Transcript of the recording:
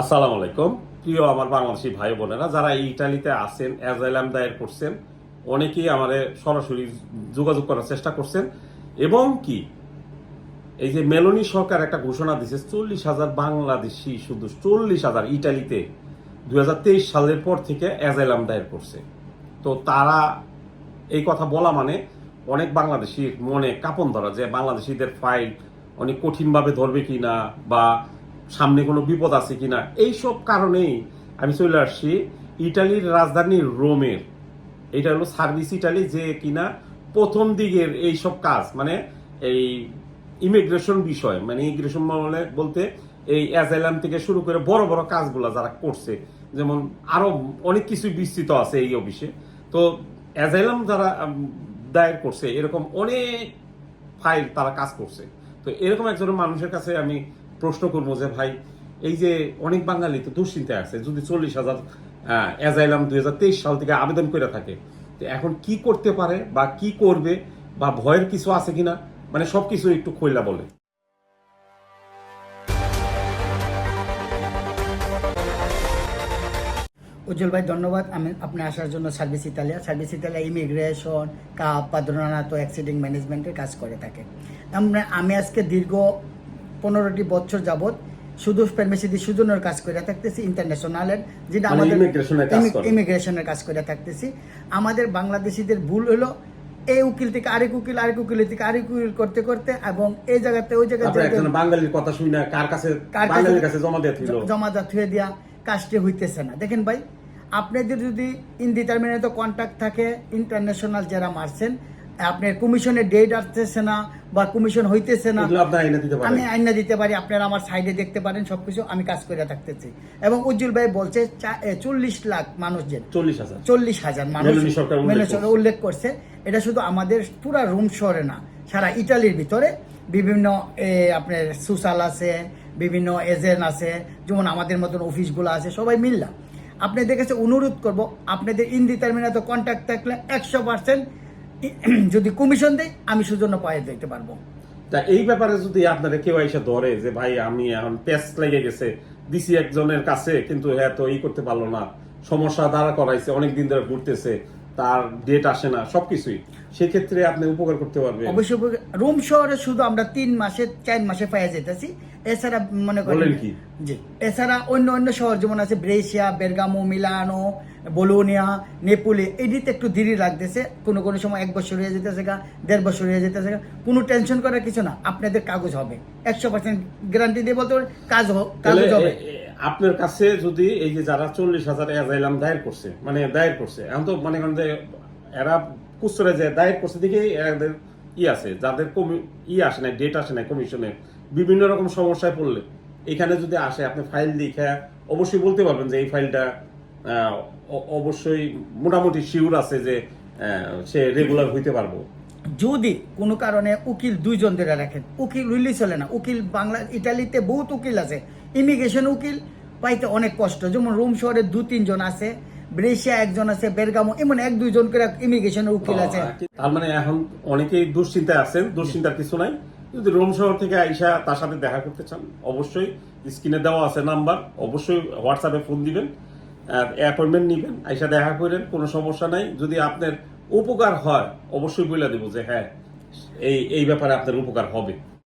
আসসালামু আলাইকুম। প্রিয় আমার বাংলাদেশি ভাই বোনেরা, যারা ইটালিতে আছেন অ্যাজাইলাম দায়ের করছেন, অনেকেই আমাদের সরাসরি যোগাযোগ করার চেষ্টা করছেন। এবং কি, এই যে মেলোনি সরকার একটা ঘোষণা দিছে, চল্লিশ হাজার বাংলাদেশি, শুধু চল্লিশ হাজার ইটালিতে দুই হাজার তেইশ সালের পর থেকে অ্যাজাইলাম দায়ের করছে। তো তারা এই কথা বলা মানে অনেক বাংলাদেশির মনে কাপন ধরা যে বাংলাদেশিদের ফাইল অনেক কঠিনভাবে ধরবে কিনা বা সামনে কোনো বিপদ আছে কিনা। এইসব কারণেই আমি চলে আসছি ইটালির রাজধানী রোমের। এটা হলো সার্ভিস ইটালি যে কিনা প্রথম দিকের এই সব কাজ মানে এই ইমিগ্রেশন বিষয় মানে ইমিগ্রেশন মানে বলতে এই অ্যাজাইলাম থেকে শুরু করে বড় বড় কাজগুলো যারা করছে, যেমন আরও অনেক কিছু বিস্তৃত আছে এই অফিসে। তো অ্যাজাইলাম যারা দায়ের করছে, এরকম অনেক ফাইল তারা কাজ করছে। তো এরকম একজন মানুষের কাছে আমি প্রশ্ন করব যে ভাই, এই যে অনেক বাঙালি তো দুশ্চিন্তায় আছে, যদি চল্লিশ হাজার অ্যাজাইলাম দুই হাজার তেইশ সাল থেকে আবেদন করে থাকে, তো এখন কি করতে পারে বা কি করবে বা ভয়ের কিছু আছে কিনা? মানে সবকিছু একটু খোলা বলে। উজ্জ্বল ভাই, ধন্যবাদ। আমি আপনি আসার জন্য service Italia. Service Italia immigration, cup পাদ্রনাতো অ্যাক্সিডেন্ট ম্যানেজমেন্টের কাজ করে থাকে। আমরা আমি আজকে দীর্ঘ পনেরোটি বছর যাবত শুধু পেরমেসিদি সুজনের কাজ করে থাকতেছি ইন্টারন্যাশনালের যেটা মানে আমাদের। ইমিগ্রেশনের কাজ করে। থাকতেছি। আমাদের বাংলাদেশিদের ভুল হলো এই উকিল থেকে আরেক উকিল আরেক উকিল থেকে আরেক উকিল করতে করতে এবং এই জায়গাতে ওই জায়গাতে বাঙালির কথা শুনি না কার কাছে বাঙালির কাছে জমা দিয়ে দিল জমাদার থুয়ে দিয়া কাজটি হইতেছে না। দেখেন ভাই আপনাদের যদি ইনডিটারমিনেট কন্ট্যাক্ট থাকে ইন্টারন্যাশনাল যারা মারছেন আপনার কমিশনের ডেট আসতেছে না বা কমিশন হইতেছে না আমি আইনা দিতে পারি আপনারা আমার সাইডে দেখতে পারেন সবকিছু আমি কাজ করে থাকতেছি। এবং উজ্জ্বল ভাই বলছে চল্লিশ লাখ মানুষ যে চল্লিশ হাজার। চল্লিশ হাজার মানুষ সরকার উল্লেখ করছে। এটা শুধু আমাদের পুরা রোম শহরে না সারা ইটালির ভিতরে বিভিন্ন আপনার সুসাল আছে বিভিন্ন এজেন্ট আছে যেমন আমাদের মতন অফিসগুলো আছে সবাই মিললা। আপনাদের কাছে অনুরোধ করব আপনাদের ইনডিটারমিনেট কন্ট্যাক্ট থাকলে একশো পার্সেন্ট যদি কমিশন দেয়, আমি সুজন্য পায়ে দিতে পারব। তা এই ব্যাপারে যদি আপনারা কেউ এসে ধরে যে, ভাই, আমি এখন পেস্ট লেগে গেছে, দিছি একজনের কাছে, কিন্তু হ্যাঁ তো এই করতে পারল না। সমস্যা দ্বারা করাইছে অনেক দিন ধরে ঘুরতেছে। তার ডেট আসে না সবকিছুই। সেক্ষেত্রে আপনি উপকার করতে পারবেন। অবশ্যই রোম শহরে শুধু আমরা তিন মাসে চার মাসে পাইয়া যেতেছি এছাড়া মনে করেন কি? জি। এছাড়া অন্য অন্য শহর যেমন আছে Brescia Bergamo Milano Bologna Napoli এটিতে একটু দেরি লাগতেছে। কোনো কোনো সময় এক বছর হয়ে যেতেছে গা দেড় বছর হয়ে যেতেছে গা। কোনো টেনশন করার কিছু না আপনাদের কাগজ হবে। একশো পার্সেন্ট গ্যারান্টি দিয়ে বলতে কাজ হোক কাগজ হবে। আপনার কাছে যদি এই যে যারা চল্লিশ হাজার অ্যাজাইলাম দায়ের করছে মানে দায়ের করছে, এখন তো মনে করেন যে এরা কুস্তরে যে দায়ের করছে দিকে এদের ই আছে, যাদের কমি, ই আসে না ডেট আসে না কমিশনে বিভিন্ন রকম সমস্যায় পড়লে, এখানে যদি আসে, আপনি ফাইল দেখে অবশ্যই বলতে পারবেন যে এই ফাইলটা অবশ্যই মোটামুটি শিওর আছে যে সে রেগুলার হইতে পারব। যদি কোনো কারণে উকিল দুইজন ধরে রাখেন, উকিল উইলি চলে না, উকিল বাংলা, ইটালিতে বহুত উকিল আছে ইমিগ্রেশন উকিল, পাইতে অনেক কষ্ট। যেমন রোম শহরে দু তিনজন আছে ব্রেশিয়া একজন আছে, বেরগামো, এমন এক দুইজন করে ইমিগ্রেশনের উকিল আছে। তার মানে এখন অনেকেই দুশ্চিন্তায় আছেন, দুশ্চিন্তার কিছু নাই। যদি রোম শহর থেকে আইসা তার সাথে দেখা করতে চান, অবশ্যই স্ক্রিনে দেওয়া আছে নাম্বার, অবশ্যই হোয়াটসঅ্যাপে ফোন দিবেন, আর অ্যাপয়েন্টমেন্ট নিবেন, আইসা দেখা করেন, কোনো সমস্যা নাই। যদি আপনার উপকার হয়, অবশ্যই বলে দেবো যে হ্যাঁ এই এই ব্যাপারে আপনার উপকার হবে।